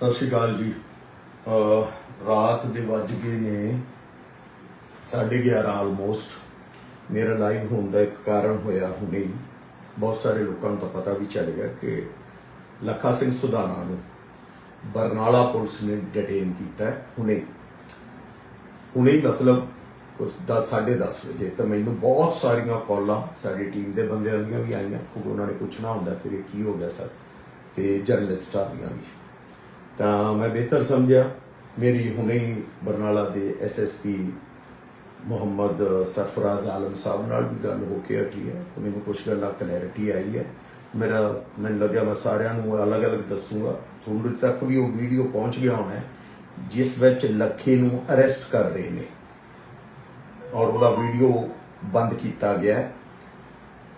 ਸਤਿ ਸ਼੍ਰੀ ਅਕਾਲ ਜੀ। ਰਾਤ ਦੇ ਵੱਜ ਗਏ ਨੇ 11:30 ਆਲਮੋਸਟ ਮੇਰਾ ਲਾਈਵ ਹੋਣ ਦਾ ਇੱਕ ਕਾਰਨ ਹੋਇਆ ਹੁਣੇ। ਬਹੁਤ ਸਾਰੇ ਲੋਕਾਂ ਨੂੰ ਤਾਂ ਪਤਾ ਵੀ ਚੱਲ ਗਿਆ ਕਿ ਲੱਖਾ ਸਿੰਘ ਸੁਧਾਨਾ ਨੂੰ ਬਰਨਾਲਾ ਪੁਲਿਸ ਨੇ ਡਿਟੇਨ ਕੀਤਾ ਹੁਣੇ। ਹੁਣੇ ਹੀ ਮਤਲਬ ਕੁਝ 10 10:30 ਵਜੇ। ਤਾਂ ਮੈਨੂੰ ਬਹੁਤ ਸਾਰੀਆਂ ਕਾਲਾਂ ਸਾਡੀ ਟੀਮ ਦੇ ਬੰਦਿਆਂ ਦੀਆਂ ਵੀ ਆਈਆਂ। ਕਿਉਂਕਿ ਉਹਨਾਂ ਨੇ ਪੁੱਛਣਾ ਹੁੰਦਾ ਫਿਰ ਇਹ ਕੀ ਹੋ ਗਿਆ ਸਰ। ਤੇ ਜਰਨਲਿਸਟਾਂ ਦੀਆਂ ਵੀ। ਤਾਂ ਮੈਂ ਬਿਹਤਰ ਸਮਝਿਆ। ਮੇਰੀ ਹੁਣੇ ਹੀ ਬਰਨਾਲਾ ਦੇ ਐਸਐਸਪੀ ਮੁਹੰਮਦ ਸਰਫਰਾਜ਼ ਆਲਮ ਸਾਹਿਬ ਨਾਲ ਵੀ ਗੱਲ ਹੋ ਕੇ ਹਟੀ ਹੈ ਤੇ ਮੈਨੂੰ ਕੁਝ ਗੱਲਾਂ ਕਲੈਰਿਟੀ ਆਈ ਹੈ। ਮੇਰਾ, ਮੈਨੂੰ ਲੱਗਿਆ ਮੈਂ ਸਾਰਿਆਂ ਨੂੰ ਅਲੱਗ-ਅਲੱਗ ਦੱਸੂਗਾ। ਤੁਹਾਨੂੰ ਤੱਕ ਵੀ ਉਹ ਵੀਡੀਓ ਪਹੁੰਚ ਗਿਆ ਹੋਣਾ ਜਿਸ ਵਿੱਚ ਲੱਖੇ ਨੂੰ ਅਰੈਸਟ ਕਰ ਰਹੇ ਨੇ। ਔਰ ਉਹਦਾ ਵੀਡੀਓ ਬੰਦ ਕੀਤਾ ਗਿਆ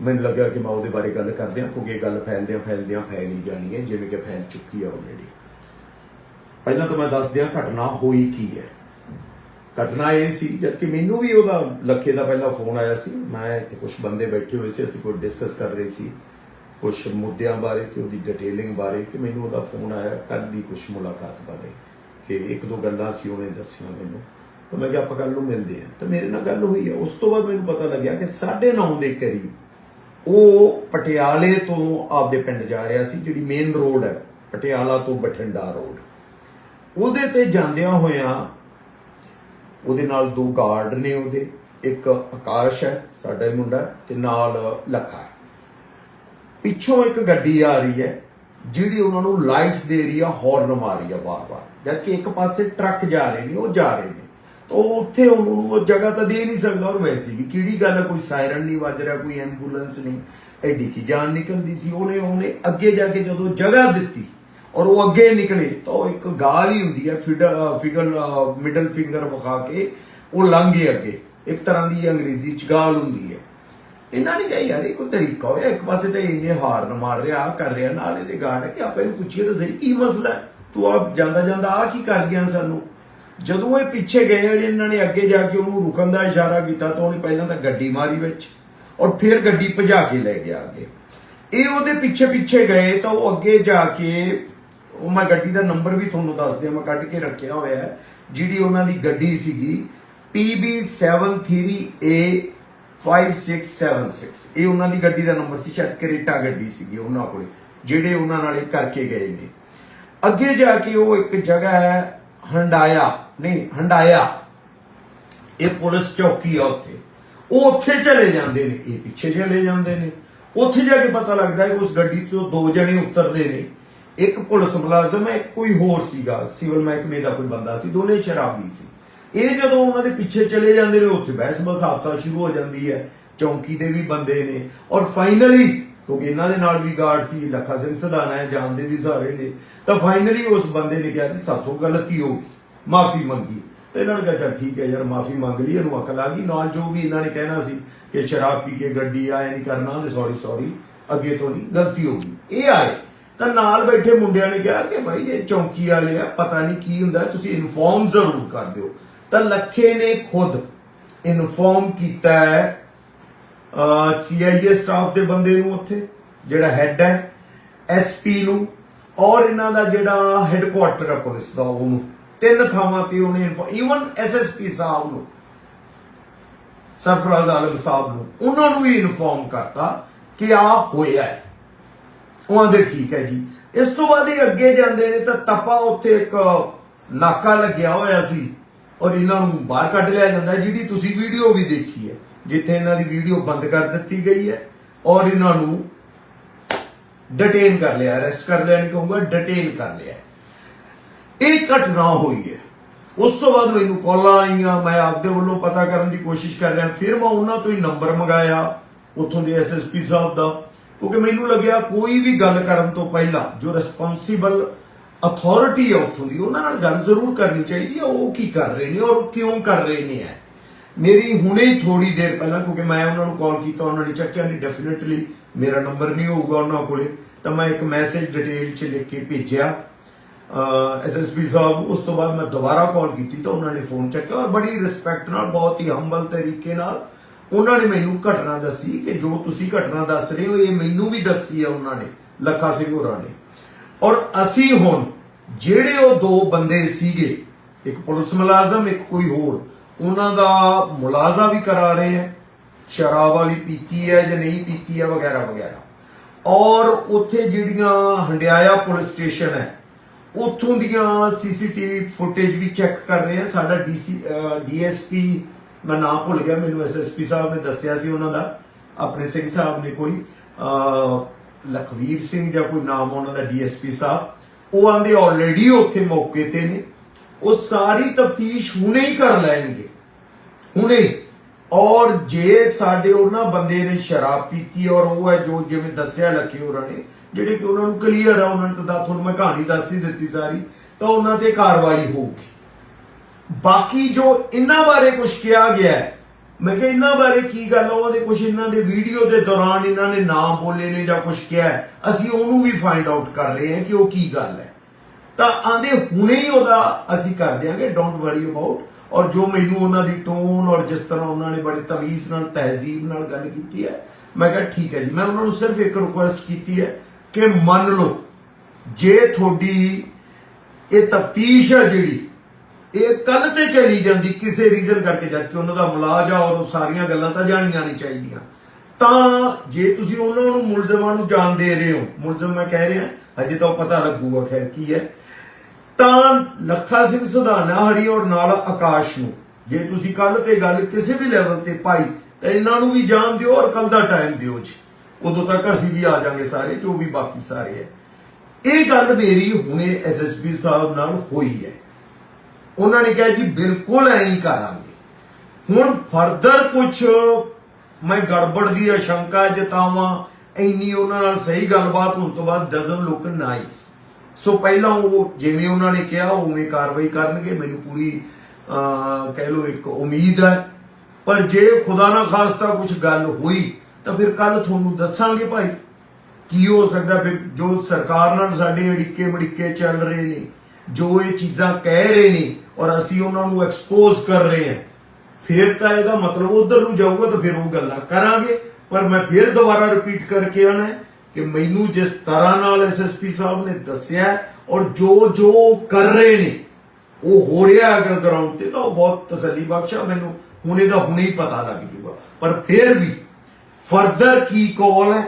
ਮੈਨੂੰ ਲੱਗਿਆ ਕਿ ਮੈਂ ਉਹਦੇ ਬਾਰੇ ਗੱਲ ਕਰਦੇ ਹਾਂ ਕਿਉਂਕਿ ਇਹ ਗੱਲ ਫੈਲਦਿਆਂ ਫੈਲਦਿਆਂ ਫੈਲ ਹੀ ਜਾਣੀ ਹੈ, ਜਿਵੇਂ ਕਿ ਫੈਲ ਚੁੱਕੀ ਹੈ ਆਲਰੇਡੀ ਪਹਿਲਾਂ ਤਾਂ ਮੈਂ ਦੱਸ ਦਿਆਂ ਘਟਨਾ ਹੋਈ ਕੀ ਹੈ। ਘਟਨਾ ਇਹ ਸੀ ਜਦ ਕਿ ਮੈਨੂੰ ਵੀ ਉਹਦਾ ਲੱਖੇ ਦਾ ਪਹਿਲਾ ਫੋਨ ਆਇਆ ਸੀ। ਮੈਂ ਇੱਥੇ ਕੁਝ ਬੰਦੇ ਬੈਠੇ ਹੋਏ ਸੀ, ਅਸੀਂ ਕੋਈ ਡਿਸਕਸ ਕਰ ਰਹੇ ਸੀ। ਕੁਝ ਮੁੱਦਿਆਂ ਬਾਰੇ ਤੇ ਉਹਦੀ ਡਿਟੇਲਿੰਗ ਬਾਰੇ ਕਿ ਮੈਨੂੰ ਉਹਦਾ ਫੋਨ ਆਇਆ ਕੱਲ ਦੀ ਕੁਝ ਮੁਲਾਕਾਤ ਬਾਰੇ ਕਿ ਇੱਕ ਦੋ ਗੱਲਾਂ ਸੀ, ਉਹਨੇ ਦੱਸੀਆਂ ਮੈਨੂੰ। ਤਾਂ ਮੈਂ ਕਿਹਾ, ਆਪਾਂ ਕੱਲ ਨੂੰ ਮਿਲਦੇ ਹਾਂ। ਤਾਂ ਮੇਰੇ ਨਾਲ ਗੱਲ ਹੋਈ ਹੈ। ਉਸ ਤੋਂ ਬਾਅਦ ਮੈਨੂੰ ਪਤਾ ਲੱਗਿਆ ਕਿ 9:30 ਦੇ ਕਰੀਬ ਉਹ ਪਟਿਆਲੇ ਤੋਂ ਆਪਦੇ ਪਿੰਡ ਜਾ ਰਿਹਾ ਸੀ, ਜਿਹੜੀ ਮੇਨ ਰੋਡ ਹੈ, ਪਟਿਆਲਾ ਤੋਂ ਬਠਿੰਡਾ ਰੋਡ ਉਹਦੇ ਤੇ ਜਾਂਦਿਆਂ ਹੋਇਆਂ ਉਹਦੇ ਨਾਲ ਦੋ ਗਾਰਡ ਨੇ ਉਹਦੇ, ਇੱਕ ਆਕਾਸ਼ ਹੈ, ਸਾਡਾ ਹੀ ਮੁੰਡਾ, ਤੇ ਨਾਲ ਲੱਖਾ ਹੈ। ਪਿੱਛੋਂ ਇੱਕ ਗੱਡੀ ਆ ਰਹੀ ਹੈ, ਜਿਹੜੀ ਉਹਨਾਂ ਨੂੰ ਲਾਈਟਸ ਦੇ ਰਹੀ ਆ ਹਾਰਨ ਮਾਰ ਰਹੀ ਆ ਵਾਰ-ਵਾਰ ਜਦ ਕਿ ਇੱਕ ਪਾਸੇ ਟਰੱਕ ਜਾ ਰਹੇ ਨੇ, ਉਹ ਜਾ ਰਹੇ ਨੇ। ਤਾਂ ਉਹ ਉੱਥੇ ਉਹਨੂੰ ਉਹ ਜਗ੍ਹਾ ਤਾਂ ਦੇ ਨਹੀਂ ਸਕਦਾ, ਔਰ ਵੈਸੇ ਵੀ ਕਿਹੜੀ ਗੱਲ ਹੈ ਕੋਈ ਸਾਇਰਨ ਨਹੀਂ ਵੱਜ ਰਿਹਾ, ਕੋਈ ਐਂਬੂਲੈਂਸ ਨਹੀਂ। ਐਡੀ ਕੀ ਜਾਨ ਨਿਕਲਦੀ ਸੀ ਉਹਨੇ ਉਹਨੇ ਅੱਗੇ ਜਾ ਕੇ ਜਦੋਂ ਜਗ੍ਹਾ ਦਿੱਤੀ ਔਰ ਉਹ ਅੱਗੇ ਨਿਕਲੇ, ਤਾਂ ਉਹ ਇੱਕ ਗਾਲ ਹੀ ਹੁੰਦੀ ਹੈ ਫਿਡਲ ਫਿਗਰ ਮਿਡਲ ਫਿੰਗਰ ਵਿਖਾ ਕੇ ਉਹ ਲੰਘ ਗਏ ਅੱਗੇ। ਇੱਕ ਤਰ੍ਹਾਂ ਦੀ ਅੰਗਰੇਜ਼ੀ ਚ ਗਾਲ ਹੁੰਦੀ ਹੈ। ਇਹਨਾਂ ਨੇ ਕਿਹਾ, ਯਾਰ, ਇਹ ਕੋਈ ਤਰੀਕਾ ਹੋਇਆ? ਇੱਕ ਪਾਸੇ ਤਾਂ ਇੰਨੇ ਹਾਰਨ ਮਾਰ ਰਿਹਾ ਕਰ ਰਿਹਾ, ਨਾਲ ਇਹਦੇ ਗਾਰਡ ਕਿ ਆਪਾਂ ਇਹਨੂੰ ਪੁੱਛੀਏ ਤਾਂ ਸਹੀ, ਕੀ ਮਸਲਾ ਤੂੰ ਆਪ ਜਾਂਦਾ ਜਾਂਦਾ ਆ ਕੀ ਕਰ ਗਿਆ ਸਾਨੂੰ? ਜਦੋਂ ਇਹ ਪਿੱਛੇ ਗਏ ਔਰ ਇਹਨਾਂ ਨੇ ਅੱਗੇ ਜਾ ਕੇ ਉਹਨੂੰ ਰੁਕਣ ਦਾ ਇਸ਼ਾਰਾ ਕੀਤਾ, ਤਾਂ ਉਹਨੇ ਪਹਿਲਾਂ ਤਾਂ ਗੱਡੀ ਮਾਰੀ ਵਿੱਚ ਔਰ ਫਿਰ ਗੱਡੀ ਭਜਾ ਕੇ ਲੈ ਗਿਆ ਅੱਗੇ। ਇਹ ਉਹਦੇ ਪਿੱਛੇ ਪਿੱਛੇ ਗਏ, ਤਾਂ ਉਹ ਅੱਗੇ ਜਾ ਕੇ ਉਹ ਮੈਂ ਗੱਡੀ ਦਾ ਨੰਬਰ ਵੀ ਤੁਹਾਨੂੰ ਦੱਸ ਦਿਆਂ, ਮੈਂ ਕੱਢ ਕੇ ਰੱਖਿਆ ਹੋਇਆ ਹੈ, ਜਿਹੜੀ ਉਹਨਾਂ ਦੀ ਗੱਡੀ ਸੀਗੀ PB73A 5676 ਇਹ ਉਹਨਾਂ ਦੀ ਗੱਡੀ ਦਾ ਨੰਬਰ ਸੀ, ਸ਼ਾਇਦ ਕਰੇਟਾ ਗੱਡੀ ਸੀਗੀ ਉਹਨਾਂ ਕੋਲੇ, ਜਿਹੜੇ ਉਹਨਾਂ ਨਾਲ ਇਹ ਕਰਕੇ ਗਏ ਨੇ। ਅੱਗੇ ਜਾ ਕੇ ਉਹ ਇੱਕ ਜਗ੍ਹਾ ਹੈ, ਹੰਡਾਇਆ, ਨਹੀਂ, ਹੰਡਾਇਆ। ਇਹ ਪੁਲਿਸ ਚੌਕੀ ਆ ਉੱਥੇ। ਉਹ ਉੱਥੇ ਚਲੇ ਜਾਂਦੇ ਨੇ, ਇਹ ਪਿੱਛੇ ਚਲੇ ਜਾਂਦੇ ਨੇ। ਉੱਥੇ ਜਾ ਕੇ ਪਤਾ ਲੱਗਦਾ ਹੈ ਕਿ ਉਸ ਗੱਡੀ ਤੋਂ ਦੋ ਜਣੇ ਉਤਰਦੇ ਨੇ। ਇੱਕ ਪੁਲਿਸ ਮੁਲਾਜ਼ਮ ਹੈ, ਇੱਕ ਕੋਈ ਹੋਰ ਸੀਗਾ, ਸਿਵਲ ਮਹਿਕਮੇ ਦਾ ਕੋਈ ਬੰਦਾ ਸੀ, ਦੋਨੇ ਸ਼ਰਾਬੀ ਸੀ। ਇਹ ਜਦੋਂ ਉਹਨਾਂ ਦੇ ਪਿੱਛੇ ਚਲੇ ਜਾਂਦੇ ਨੇ, ਉੱਥੇ ਬਹਿਸ ਬਸ ਹਾਦਸਾ ਸ਼ੁਰੂ ਹੋ ਜਾਂਦੀ ਹੈ, ਚੌਂਕੀ ਦੇ ਵੀ ਬੰਦੇ ਨੇ, ਔਰ ਫਾਈਨਲੀ ਕਿਉਂਕਿ ਇਹਨਾਂ ਦੇ ਨਾਲ ਵੀ ਗਾਰਡ ਸੀ, ਲੱਖਾ ਸਿੰਘ ਸਦਾਨਾ ਹੈ ਜਾਣਦੇ ਵੀ ਸਾਰੇ ਨੇ, ਤਾਂ ਫਾਈਨਲੀ ਉਸ ਬੰਦੇ ਨੇ ਕਿਹਾ ਜੀ, ਸਾਥੋਂ ਗਲਤੀ ਹੋ ਗਈ? ਮਾਫੀ ਮੰਗੀ। ਤੇ ਇਹਨਾਂ ਨੇ ਕਿਹਾ, ਚੱਲ ਠੀਕ ਹੈ ਯਾਰ, ਮਾਫੀ ਮੰਗ ਲਈ, ਇਹਨੂੰ ਅਕਲ ਆ ਗਈ। ਨਾਲ ਜੋ ਵੀ ਇਹਨਾਂ ਨੇ ਕਹਿਣਾ ਸੀ ਕਿ ਸ਼ਰਾਬ ਪੀ ਕੇ ਗੱਡੀ ਆਇਆ ਨਹੀਂ ਕਰਨਾ, ਤੇ ਸੌਰੀ ਸੌਰੀ ਅੱਗੇ ਤੋਂ ਨਹੀਂ, ਗਲਤੀ ਹੋ ਗਈ। ਇਹ ਆਏ। ਤਾਂ ਨਾਲ ਬੈਠੇ ਮੁੰਡਿਆਂ ਨੇ ਕਿਹਾ ਕਿ ਭਾਈ ਇਹ ਚੌਂਕੀ ਵਾਲੇ ਆ, ਪਤਾ ਨਹੀਂ ਕੀ ਹੁੰਦਾ, ਤੁਸੀਂ ਇਨਫੋਰਮ ਜ਼ਰੂਰ ਕਰ ਦਿਓ। ਤਾਂ ਲੱਖੇ ਨੇ ਖੁਦ ਇਨਫੋਰਮ ਕੀਤਾ ਹੈ ਸੀਆਈਏ ਸਟਾਫ ਦੇ ਬੰਦੇ ਨੂੰ ਉੱਥੇ, ਜਿਹੜਾ ਹੈੱਡ ਹੈ ਐਸਪੀ ਨੂੰ, ਔਰ ਇਹਨਾਂ ਦਾ ਜਿਹੜਾ ਹੈੱਡਕੁਆਟਰ ਹੈ ਪੁਲਿਸ ਦਾ, ਉਹਨੂੰ। ਤਿੰਨ ਥਾਵਾਂ ਤੇ ਉਹਨੇ ਇਵਨ ਐਸਐਸਪੀ ਸਾਹਿਬ ਨੂੰ, ਸਰਫਰਾਜ਼ ਆਲਮ ਸਾਹਿਬ ਨੂੰ, ਉਹਨਾਂ ਨੂੰ ਵੀ ਇਨਫੋਰਮ ਕਰਤਾ ਕਿ ਆ ਹੋਇਆ ਹੈ। ਉਹ ਆਂਦੇ ਠੀਕ ਹੈ ਜੀ। ਇਸ ਤੋਂ ਬਾਅਦ ਇਹ ਅੱਗੇ ਜਾਂਦੇ ਨੇ ਤਾਂ ਤਪਾ ਉੱਥੇ ਇੱਕ ਨਾਕਾ ਲੱਗਿਆ ਹੋਇਆ ਸੀ ਔਰ ਇਹਨਾਂ ਨੂੰ ਬਾਹਰ ਕੱਢ ਲਿਆ ਜਾਂਦਾ ਜਿਹੜੀ ਤੁਸੀਂ ਵੀਡੀਓ ਵੀ ਦੇਖੀ ਹੈ, ਜਿੱਥੇ ਇਹਨਾਂ ਦੀ ਵੀਡੀਓ ਬੰਦ ਕਰ ਦਿੱਤੀ ਗਈ ਹੈ ਔਰ ਇਹਨਾਂ ਨੂੰ ਡਿਟੇਨ ਕਰ ਲਿਆ ਅਰੈਸਟ ਕਰ ਲਿਆ ਨਹੀਂ ਕਹੂੰਗਾ ਡਿਟੇਨ ਕਰ ਲਿਆ ਇਹ ਘਟਨਾ ਹੋਈ ਹੈ। ਉਸ ਤੋਂ ਬਾਅਦ ਮੈਨੂੰ ਕਾਲਾਂ ਆਈਆਂ, ਮੈਂ ਆਪਦੇ ਵੱਲੋਂ ਪਤਾ ਕਰਨ ਦੀ ਕੋਸ਼ਿਸ਼ ਕਰ ਰਿਹਾ, ਫਿਰ ਮੈਂ ਉਹਨਾਂ ਤੋਂ ਹੀ ਨੰਬਰ ਮੰਗਾਇਆ, ਉੱਥੋਂ ਦੇ ਐਸਐਸਪੀ ਸਾਹਿਬ ਦਾ। ਕਿਉਂਕਿ ਮੈਨੂੰ ਲੱਗਿਆ ਕੋਈ ਵੀ ਗੱਲ ਕਰਨ ਤੋਂ ਪਹਿਲਾਂ ਜੋ ਰਿਸਪੌਂਸੀਬਲ ਅਥਾਰਟੀ ਹੈ ਉੱਥੋਂ ਦੀ, ਉਹਨਾਂ ਨਾਲ ਗੱਲ ਜ਼ਰੂਰ ਕਰਨੀ ਚਾਹੀਦੀ ਹੈ ਉਹ ਕੀ ਕਰ ਰਹੇ ਨੇ ਔਰ ਕਿਉਂ ਕਰ ਰਹੇ ਨੇ ਹੈ ਮੇਰੀ ਹੁਣੇ ਹੀ ਥੋੜੀ ਦੇਰ ਪਹਿਲਾਂ, ਕਿਉਂਕਿ ਮੈਂ ਉਹਨਾਂ ਨੂੰ ਕਾਲ ਕੀਤਾ, ਉਹਨਾਂ ਨੇ ਚੱਕਿਆ ਨਹੀਂ ਡੈਫੀਨਿਟਲੀ ਮੇਰਾ ਨੰਬਰ ਨਹੀਂ ਹੋਊਗਾ ਉਹਨਾਂ ਕੋਲੇ, ਤਾਂ ਮੈਂ ਇੱਕ ਮੈਸੇਜ ਡਿਟੇਲ ਚ ਲਿਖ ਕੇ ਭੇਜਿਆ। ਐਸਐਸਪੀ ਸਾਹਿਬ, ਉਸ ਤੋਂ ਬਾਅਦ ਮੈਂ ਦੁਬਾਰਾ ਕਾਲ ਕੀਤੀ ਤਾਂ ਉਹਨਾਂ ਨੇ ਫੋਨ ਚੱਕਿਆ ਔਰ ਬੜੀ ਰਿਸਪੈਕਟ ਨਾਲ, ਬਹੁਤ ਹੀ ਹੰਬਲ ਤਰੀਕੇ ਨਾਲ ਉਹਨਾਂ ਨੇ ਮੈਨੂੰ ਘਟਨਾ ਦੱਸੀ ਕਿ ਜੋ ਤੁਸੀਂ ਘਟਨਾ ਦੱਸ ਰਹੇ ਹੋ, ਇਹ ਮੈਨੂੰ ਵੀ ਦੱਸੀ ਹੈ ਉਹਨਾਂ ਨੇ, ਲੱਖਾ ਸਿੰਘ ਹੋਰਾਂ ਨੇ। ਔਰ ਅਸੀਂ ਹੁਣ ਜਿਹੜੇ ਉਹ ਦੋ ਬੰਦੇ ਸੀਗੇ, ਇੱਕ ਪੁਲਿਸ ਮੁਲਾਜ਼ਮ, ਇੱਕ ਕੋਈ ਹੋਰ, ਉਹਨਾਂ ਦਾ ਮੁਲਾਜ਼ਾ ਵੀ ਕਰਾ ਰਹੇ ਹੈ ਸ਼ਰਾਬ ਵਾਲੀ ਪੀਤੀ ਹੈ ਜਾਂ ਨਹੀਂ ਪੀਤੀ ਹੈ ਵਗੈਰਾ ਵਗੈਰਾ। ਔਰ ਉੱਥੇ ਜਿਹੜੀਆਂ ਹੰਡਿਆਇਆ ਪੁਲਿਸ ਸਟੇਸ਼ਨ ਹੈ, ਉੱਥੋਂ ਦੀਆਂ ਸੀਸੀਟੀਵੀ ਫੁਟੇਜ ਵੀ ਚੈੱਕ ਕਰ ਰਹੇ ਆ, ਸਾਡਾ ਡੀਸੀ ਡੀਐਸਪੀ ਮੈਂ ਨਾਮ ਭੁੱਲ ਗਿਆ, ਮੈਨੂੰ ਐਸਐਸਪੀ ਸਾਹਿਬ ਨੇ ਦੱਸਿਆ ਸੀ ਉਹਨਾਂ ਦਾ, ਆਪਣੇ ਸਿੰਘ ਸਾਹਿਬ ਨੇ ਕੋਈ ਲਖਵੀਰ ਸਿੰਘ ਜਾਂ ਕੋਈ ਨਾਮ ਉਹਨਾਂ ਦਾ ਡੀਐਸਪੀ ਸਾਹਿਬ, ਉਹ ਆਂਦੇ ਆਲਰੇਡੀ ਉੱਥੇ ਮੌਕੇ ਤੇ ਨੇ। ਉਹ ਸਾਰੀ ਤਫਤੀਸ਼ ਹੁਣੇ ਹੀ ਕਰ ਲੈਣਗੇ। ਹੁਣੇ। ਔਰ ਜੇ ਸਾਡੇ ਉਹਨਾਂ ਬੰਦੇ ਨੇ ਸ਼ਰਾਬ ਪੀਤੀ ਔਰ ਉਹ ਹੈ ਜੋ ਜਿਵੇਂ ਦੱਸਿਆ ਲੱਖੇ ਹੋਰਾਂ ਨੇ, ਜਿਹੜੇ ਕਿ ਉਹਨਾਂ ਨੂੰ ਕਲੀਅਰ ਆ, ਉਹਨਾਂ ਨੇ ਤਾਂ ਤੁਹਾਨੂੰ ਮੈਂ ਕਹਾਣੀ ਦੱਸ ਹੀ ਦਿੱਤੀ ਸਾਰੀ, ਤਾਂ ਉਹਨਾਂ ਤੇ ਕਾਰਵਾਈ ਹੋਊਗੀ। ਬਾਕੀ ਜੋ ਇਹਨਾਂ ਬਾਰੇ ਕੁਝ ਕਿਹਾ ਗਿਆ ਮੈਂ ਕਿਹਾ ਇਹਨਾਂ ਬਾਰੇ ਕੀ ਗੱਲ ਆ, ਉਹਦੇ ਕੁਝ ਇਹਨਾਂ ਦੇ ਵੀਡੀਓ ਦੇ ਦੌਰਾਨ ਇਹਨਾਂ ਨੇ ਨਾਮ ਬੋਲੇ ਨੇ ਜਾਂ ਕੁਝ ਕਿਹਾ ਅਸੀਂ ਉਹਨੂੰ ਵੀ ਫਾਈਂਡ ਆਊਟ ਕਰ ਰਹੇ ਹਾਂ ਕਿ ਉਹ ਕੀ ਗੱਲ ਹੈ। ਤਾਂ ਆਂਦੇ ਹੁਣੇ ਹੀ ਉਹਦਾ ਅਸੀਂ ਕਰ ਦਿਆਂਗੇ ਡੋਂਟ ਵਰੀ ਅਬਾਊਟ ਔਰ ਜੋ ਮੈਨੂੰ ਉਹਨਾਂ ਦੀ ਟੋਨ ਔਰ ਜਿਸ ਤਰ੍ਹਾਂ ਉਹਨਾਂ ਨੇ ਬੜੇ ਤਮੀਜ਼ ਨਾਲ, ਤਹਿਜ਼ੀਬ ਨਾਲ ਗੱਲ ਕੀਤੀ ਹੈ, ਮੈਂ ਕਿਹਾ ਠੀਕ ਹੈ ਜੀ, ਮੈਂ ਉਹਨਾਂ ਨੂੰ ਸਿਰਫ ਇੱਕ ਰਿਕੁਐਸਟ ਕੀਤੀ ਹੈ ਕਿ ਮੰਨ ਲਓ, ਜੇ ਤੁਹਾਡੀ ਇਹ ਤਫਤੀਸ਼ ਹੈ ਜਿਹੜੀ ਇਹ ਕੱਲ ਤੇ ਚਲੀ ਜਾਂਦੀ, ਕਿਸੇ ਰੀਜ਼ਨ ਕਰਕੇ ਜਦ ਕਿ ਉਹਨਾਂ ਦਾ ਮੁਲਾਜ਼ਾ ਔਰ ਉਹ ਸਾਰੀਆਂ ਗੱਲਾਂ ਤਾਂ ਜਾਣੀਆਂ ਨਹੀਂ ਚਾਹੀਦੀਆਂ। ਤਾਂ ਜੇ ਤੁਸੀਂ ਉਹਨਾਂ ਨੂੰ ਮੁਲਜ਼ਮਾਂ ਨੂੰ ਜਾਣ ਦੇ ਰਹੇ ਹੋ, ਮੁਲਜ਼ਮ ਮੈਂ ਕਹਿ ਰਿਹਾ ਅਜੇ ਤਾਂ ਪਤਾ ਲੱਗੂਗਾ ਖੈਰ ਕੀ ਹੈ। ਤਾਂ ਲੱਖਾ ਸਿੰਘ ਸੁਧਾਨਾ ਹਰੀ ਔਰ ਨਾਲ ਆਕਾਸ਼ ਨੂੰ, ਜੇ ਤੁਸੀਂ ਕੱਲ ਤੇ ਗੱਲ ਕਿਸੇ ਵੀ ਲੈਵਲ ਤੇ ਪਾਈ, ਤਾਂ ਇਹਨਾਂ ਨੂੰ ਵੀ ਜਾਣ ਦਿਓ ਔਰ ਕੱਲ ਦਾ ਟਾਈਮ ਦਿਓ ਜੀ। ਉਦੋਂ ਤੱਕ ਅਸੀਂ ਵੀ ਆ ਜਾਾਂਗੇ ਸਾਰੇ, ਜੋ ਵੀ ਬਾਕੀ ਸਾਰੇ ਹੈ। ਇਹ ਗੱਲ ਮੇਰੀ ਹੁਣੇ ਐਸਐਸਪੀ ਸਾਹਿਬ ਨਾਲ ਹੋਈ ਹੈ। ਉਹਨਾਂ ਨੇ ਕਿਹਾ ਜੀ ਬਿਲਕੁਲ ਐਂ ਹੀ ਕਰਾਂਗੇ। ਹੁਣ ਫਰਦਰ ਕੁਝ ਮੈਂ ਗੜਬੜ ਦੀ ਆਸ਼ੰਕਾ ਜਤਾਵਾਂ ਇੰਨੀ ਉਹਨਾਂ ਨਾਲ ਸਹੀ ਗੱਲਬਾਤ ਹੋਣ ਤੋਂ ਬਾਅਦ ਡਸਨਟ ਲੁੱਕ ਨਾਈਸ ਸੋ ਪਹਿਲਾਂ ਉਹ ਜਿਵੇਂ ਉਹਨਾਂ ਨੇ ਕਿਹਾ ਉਵੇਂ ਕਾਰਵਾਈ ਕਰਨਗੇ। ਮੈਨੂੰ ਪੂਰੀ ਅਹ, ਕਹਿ ਲਓ ਇੱਕ ਉਮੀਦ ਹੈ। ਪਰ ਜੇ ਖੁਦਾ ਨਾ ਖਾਸਤਾ ਕੁਝ ਗੱਲ ਹੋਈ ਤਾਂ ਫਿਰ ਕੱਲ ਤੁਹਾਨੂੰ ਦੱਸਾਂਗੇ ਭਾਈ। ਕੀ ਹੋ ਸਕਦਾ? ਫਿਰ ਜੋ ਸਰਕਾਰ ਨਾਲ ਸਾਡੇ ਅੜਿੱਕੇ ਮੜਿੱਕੇ ਚੱਲ ਰਹੇ ਨੇ ਜੋ ਇਹ ਚੀਜ਼ਾਂ ਕਹਿ ਰਹੇ ਨੇ ਔਰ ਅਸੀਂ ਉਹਨਾਂ ਨੂੰ ਐਕਸਪੋਜ਼ ਕਰ ਰਹੇ ਹਾਂ, ਫਿਰ ਤਾਂ ਇਹਦਾ ਮਤਲਬ ਉਧਰ ਨੂੰ ਜਾਊਗਾ ਤਾਂ ਫਿਰ ਉਹ ਗੱਲਾਂ ਕਰਾਂਗੇ। ਪਰ ਮੈਂ ਫਿਰ ਦੁਬਾਰਾ ਰਿਪੀਟ ਕਰਕੇ ਆਣਾ ਕਿ ਮੈਨੂੰ ਜਿਸ ਤਰ੍ਹਾਂ ਨਾਲ ਐਸਐਸਪੀ ਸਾਹਿਬ ਨੇ ਦੱਸਿਆ ਔਰ ਜੋ ਜੋ ਕਰ ਰਹੇ ਨੇ, ਉਹ ਹੋ ਰਿਹਾ ਅਗਰ ਗਰਾਊਂਡ ਤੇ, ਤਾਂ ਉਹ ਬਹੁਤ ਤਸੱਲੀ ਬਖਸ਼ਾ ਮੈਨੂੰ। ਹੁਣ ਇਹਦਾ ਹੁਣੇ ਹੀ ਪਤਾ ਲੱਗ ਜੂਗਾ। ਪਰ ਫਿਰ ਵੀ ਫਰਦਰ ਕੀ ਕਾਲ ਹੈ,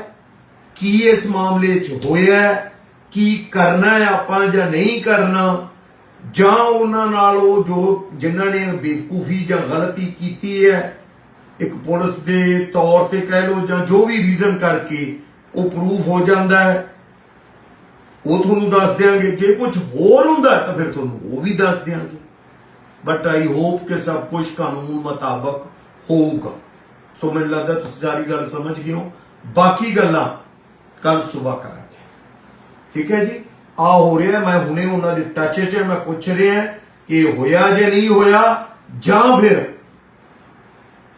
ਕੀ ਇਸ ਮਾਮਲੇ 'ਚ ਹੋਇਆ ਕੀ ਕਰਨਾ ਹੈ ਆਪਾਂ ਜਾਂ ਨਹੀਂ ਕਰਨਾ, ਜਾਂ ਉਹਨਾਂ ਨਾਲ ਉਹ ਜੋ ਜਿਨ੍ਹਾਂ ਨੇ ਬੇਵਕੂਫੀ ਜਾਂ ਗਲਤੀ ਕੀਤੀ ਹੈ, ਇੱਕ ਪੁਲਿਸ ਦੇ ਤੌਰ ਤੇ ਕਹਿ ਲਓ ਜਾਂ ਜੋ ਵੀ ਰੀਜ਼ਨ ਕਰਕੇ ਉਹ ਪ੍ਰੂਫ ਹੋ ਜਾਂਦਾ ਹੈ, ਉਹ ਤੁਹਾਨੂੰ ਦੱਸ ਦਿਆਂਗੇ। ਜੇ ਕੁਝ ਹੋਰ ਹੁੰਦਾ ਤਾਂ ਫਿਰ ਤੁਹਾਨੂੰ ਉਹ ਵੀ ਦੱਸ ਦਿਆਂਗੇ। ਬਟ ਆਈ ਹੋਪ ਕਿ ਸਭ ਕੁਝ ਕਾਨੂੰਨ ਮੁਤਾਬਕ ਹੋਊਗਾ। ਸੋ ਮੈਨੂੰ ਲੱਗਦਾ ਤੁਸੀਂ ਸਾਰੀ ਗੱਲ ਸਮਝ ਗਏ ਹੋ। ਬਾਕੀ ਗੱਲਾਂ ਕੱਲ ਸਵੇਰ ਕਰਾਂਗੇ। ਠੀਕ ਹੈ ਜੀ? ਆ ਹੋ ਰਿਹਾ, ਮੈਂ ਹੁਣੇ ਉਹਨਾਂ ਦੇ ਟੱਚ 'ਚ ਮੈਂ ਪੁੱਛ ਰਿਹਾ ਕਿ ਹੋਇਆ ਜੇ ਨਹੀਂ ਹੋਇਆ, ਜਾਂ ਫਿਰ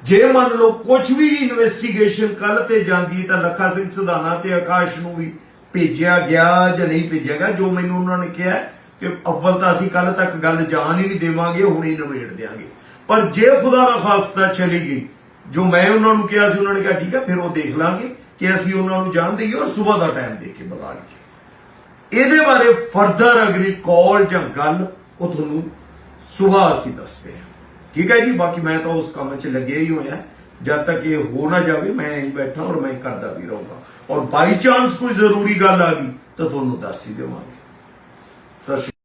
ਜੇ ਮੰਨ ਲਓ ਕੁਝ ਵੀ ਇਨਵੈਸਟੀਗੇਸ਼ਨ ਕੱਲ ਤੇ ਜਾਂਦੀ, ਤਾਂ ਲੱਖਾ ਸਿੰਘ ਸੁਧਾਨਾ ਤੇ ਆਕਾਸ਼ ਨੂੰ ਵੀ ਭੇਜਿਆ ਗਿਆ ਜਾਂ ਨਹੀਂ ਭੇਜਿਆ ਗਿਆ, ਜੋ ਮੈਨੂੰ ਉਹਨਾਂ ਨੇ ਕਿਹਾ ਕਿ ਅਵਲ ਤਾਂ ਅਸੀਂ ਕੱਲ ਤੱਕ ਗੱਲ ਜਾਣ ਹੀ ਨਹੀਂ ਦੇਵਾਂਗੇ, ਹੁਣੇ ਹੀ ਨਿਬੇੜ ਦਿਆਂਗੇ। ਪਰ ਜੇ ਖੁਦਾ ਨਾ ਖਾਸਤਾ ਚਲੀ ਗਈ, ਜੋ ਮੈਂ ਉਹਨਾਂ ਨੂੰ ਕਿਹਾ ਸੀ, ਉਹਨਾਂ ਨੇ ਕਿਹਾ, ਠੀਕ ਹੈ ਫਿਰ ਉਹ ਦੇਖ ਲਾਂਗੇ ਕਿ ਅਸੀਂ ਉਹਨਾਂ ਨੂੰ ਜਾਣ ਦੇਈਏ ਔਰ ਸਵੇਰ ਦਾ ਟਾਈਮ ਦੇ ਕੇ ਬੁਲਾ ਲਈਏ। ਇਹਦੇ ਬਾਰੇ ਫਰਦਰ ਅਗਲੀ ਕਾਲ ਜਾਂ ਗੱਲ ਉਹ ਤੁਹਾਨੂੰ ਸਵੇਰ ਅਸੀਂ ਦੱਸਦੇ ਹਾਂ। ਠੀਕ ਹੈ ਜੀ? ਬਾਕੀ ਮੈਂ ਤਾਂ ਉਸ ਕੰਮ 'ਚ ਲੱਗਿਆ ਹੀ ਹੋਇਆ। ਜਦ ਤੱਕ ਇਹ ਹੋ ਨਾ ਜਾਵੇ, ਮੈਂ ਹੀ ਬੈਠਾ ਔਰ ਮੈਂ ਕਰਦਾ ਵੀ ਰਹੂੰਗਾ। ਔਰ ਬਾਈ ਚਾਂਸ ਕੋਈ ਜ਼ਰੂਰੀ ਗੱਲ ਆ ਗਈ ਤਾਂ ਤੁਹਾਨੂੰ ਦੱਸ ਹੀ ਦੇਵਾਂਗੇ। ਸਤਿ ਸ਼੍ਰੀ